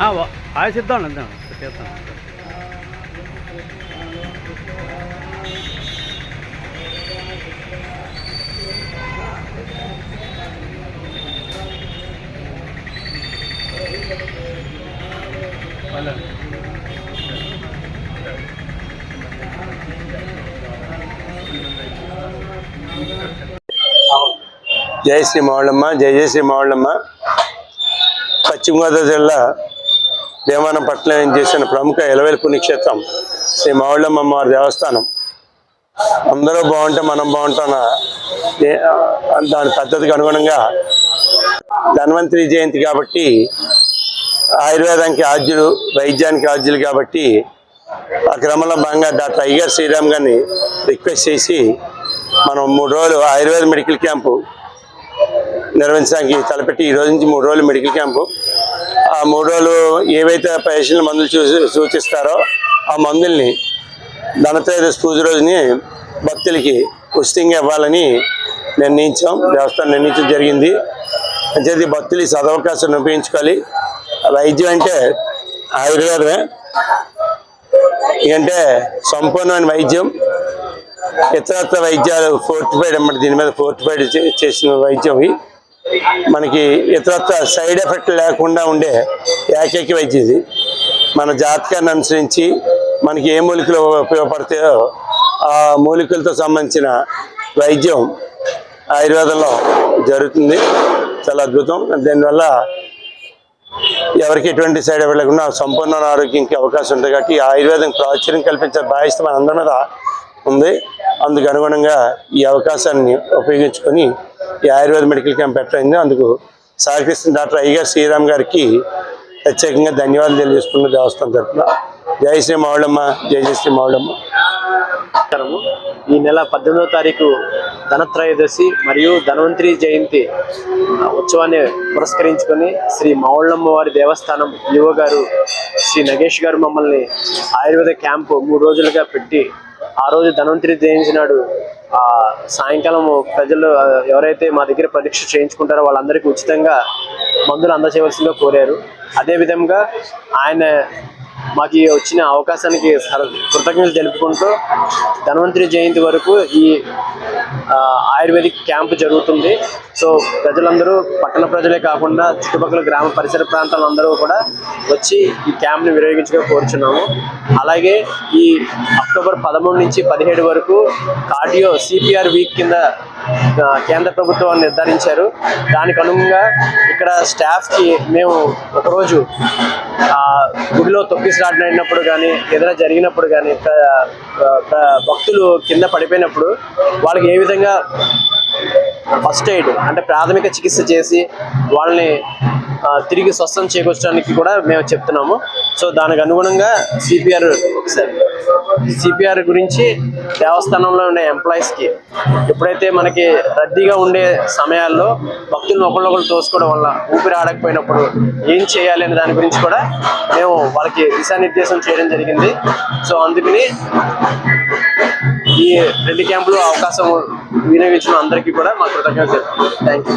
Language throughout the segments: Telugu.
ആ ആയ സിദ്ധാണ് എന്താണ്? വ്യത്യാസമാണ് జై శ్రీ మౌళమ్మ జై జై శ్రీ మౌళమ్మ పశ్చిమ గోదావరి జిల్లా దేవానం పట్టణం చేసిన ప్రముఖ ఎలవేలు పుణ్యక్షేత్రం శ్రీ మౌళమ్మ అమ్మవారి దేవస్థానం. అందరూ బాగుంటే మనం బాగుంటాం దాని పద్ధతికి అనుగుణంగా ధన్వంతరి జయంతి కాబట్టి ఆయుర్వేదానికి ఆద్యులు వైద్యానికి ఆద్యులు కాబట్టి ఆ క్రమంలో భాగంగా డాక్టర్ అయ్యర్ శ్రీరామ్ గారిని రిక్వెస్ట్ చేసి మనం మూడు రోజులు ఆయుర్వేద మెడికల్ క్యాంపు నిర్వహించడానికి తలపెట్టి ఈ రోజు నుంచి మూడు రోజులు మెడికల్ క్యాంపు. ఆ మూడు రోజులు ఏవైతే పేషెంట్లు మందులు సూచిస్తారో ఆ మందుల్ని ధనత్రయోదశి పూజ రోజుని భక్తులకి ఉచితంగా ఇవ్వాలని నిర్ణయించాం. దేవస్థానం నిర్ణయించడం జరిగింది. అంచేది భక్తులు ఈ సదవకాశాన్ని ఉపయోగించుకోవాలి వైద్యం అంటే ఆయుర్వేదమే. ఎందుకంటే సంపూర్ణమైన వైద్యం. ఇతరత్ర వైద్యాలు ఫోర్టిఫైడ్ అన్నమాట. దీని మీద ఫోర్టిఫైడ్ చేసిన వైద్యం ఇవి. మనకి ఇతరత్ర సైడ్ ఎఫెక్ట్ లేకుండా ఉండే ఏకైక వైద్యం ఇది. మన జాతకాన్ని అనుసరించి మనకి ఏ మూలికలు ఉపయోగపడతాయో ఆ మూలికలతో సంబంధించిన వైద్యం ఆయుర్వేదంలో జరుగుతుంది. చాలా అద్భుతం. దీనివల్ల ఎవరికి ఎటువంటి సైడ్ ఎఫెక్ట్ లేకుండా సంపూర్ణ ఆరోగ్యంకి అవకాశం ఉంటుంది కాబట్టి ఆయుర్వేదం ప్రాచుర్యం కల్పించే బాధ్యత మన అందరి మీద ఉంది. అందుకు అనుగుణంగా ఈ అవకాశాన్ని ఉపయోగించుకొని ఈ ఆయుర్వేద మెడికల్ క్యాంప్ పెట్టయింది అందుకు సహకరిస్తున్న డాక్టర్ అయ్యగారు శ్రీరామ్ గారికి ప్రత్యేకంగా ధన్యవాదాలు తెలియజేసుకున్న దేవస్థానం తరఫున జయశ్రీ శ్రీ మావుళమ్మ జై జై శ్రీ ఈ నెల పద్దెనిమిదవ తారీఖు ధనత్రయోదశి మరియు ధన్వంతరి జయంతి ఉత్సవాన్ని పురస్కరించుకొని శ్రీ మావుళ్ళమ్మ వారి దేవస్థానం యువ గారు శ్రీ నగేష్ గారు మమ్మల్ని ఆయుర్వేద క్యాంపు మూడు రోజులుగా పెట్టి ఆ రోజు ధన్వంతరి జయంతి నాడు సాయంకాలం ప్రజలు ఎవరైతే మా దగ్గర పరీక్ష చేయించుకుంటారో వాళ్ళందరికీ ఉచితంగా మందులు అందజేయవలసిందిగా కోరారు. అదేవిధంగా ఆయన మాకు వచ్చిన అవకాశానికి కృతజ్ఞతలు తెలుపుకుంటూ ధన్వంతరి జయంతి వరకు ఈ ఆయుర్వేదిక్ క్యాంప్ జరుగుతుంది. సో ప్రజలందరూ పట్టణ ప్రజలే కాకుండా చుట్టుపక్కల గ్రామ పరిసర ప్రాంతాలందరూ కూడా వచ్చి ఈ క్యాంప్ని వినియోగించుగా కోరుచున్నాము. అలాగే ఈ అక్టోబర్ పదమూడు నుంచి పదిహేడు వరకు కార్డియో సిపిఆర్ వీక్ కింద కేంద్ర ప్రభుత్వం నిర్ధారించారు. దానికి అనుగుణంగా ఇక్కడ స్టాఫ్కి మేము ఒకరోజు ఆ, గుడిలో తొక్కిసలాడినప్పుడు కానీ ఏదైనా జరిగినప్పుడు కానీ భక్తులు కింద పడిపోయినప్పుడు వాళ్ళకి ఏ విధంగా ఫస్ట్ ఎయిడ్ అంటే ప్రాథమిక చికిత్స చేసి వాళ్ళని తిరిగి స్వస్థం చేకూర్చడానికి కూడా మేము చెప్తున్నాము. సో దానికి అనుగుణంగా సిపిఆర్ సిపిఆర్ గురించి దేవస్థానంలో ఉండే ఎంప్లాయీస్కి ఎప్పుడైతే మనకి రద్దీగా ఉండే సమయాల్లో భక్తులను ఒకళ్ళొకళ్ళు తోసుకోవడం వల్ల ఊపిరి ఆడకపోయినప్పుడు ఏం చేయాలి అనే దాని గురించి కూడా మేము వాళ్ళకి దిశానిర్దేశం చేయడం జరిగింది. సో అందుకని ఈ రెండు క్యాంపులు అవకాశం వినియోగించిన అందరికీ కూడా మా కృతజ్ఞతలు థ్యాంక్ యూ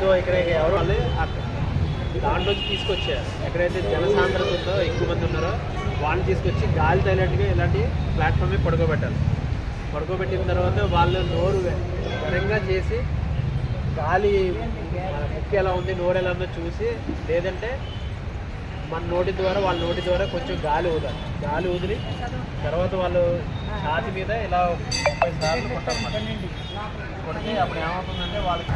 సో ఇక్కడ ఎవరు? వాళ్ళు అక్కడ దాంట్లోంచి తీసుకొచ్చారు. ఎక్కడైతే జనసాంద్రత ఉందో ఎక్కువ మంది ఉన్నారో వాళ్ళని తీసుకొచ్చి గాలి తగినట్టుగా ఇలాంటి ప్లాట్ఫామ్ మీద పడుకోబెట్టాలి. పడుకోబెట్టిన తర్వాత వాళ్ళు నోరు వరంగా చేసి గాలి ముక్కు ఎలా ఉంది నోరు ఎలా ఉందో చూసి లేదంటే మన నోటి ద్వారా వాళ్ళ నోటి ద్వారా కొంచెం గాలి ఊదాలి. గాలి వదిలి తర్వాత వాళ్ళు ఛాతి మీద ఇలా ముప్పై సార్లు కొట్టాలన్నమాట. కొడితే అప్పుడు ఏమవుతుందంటే వాళ్ళకి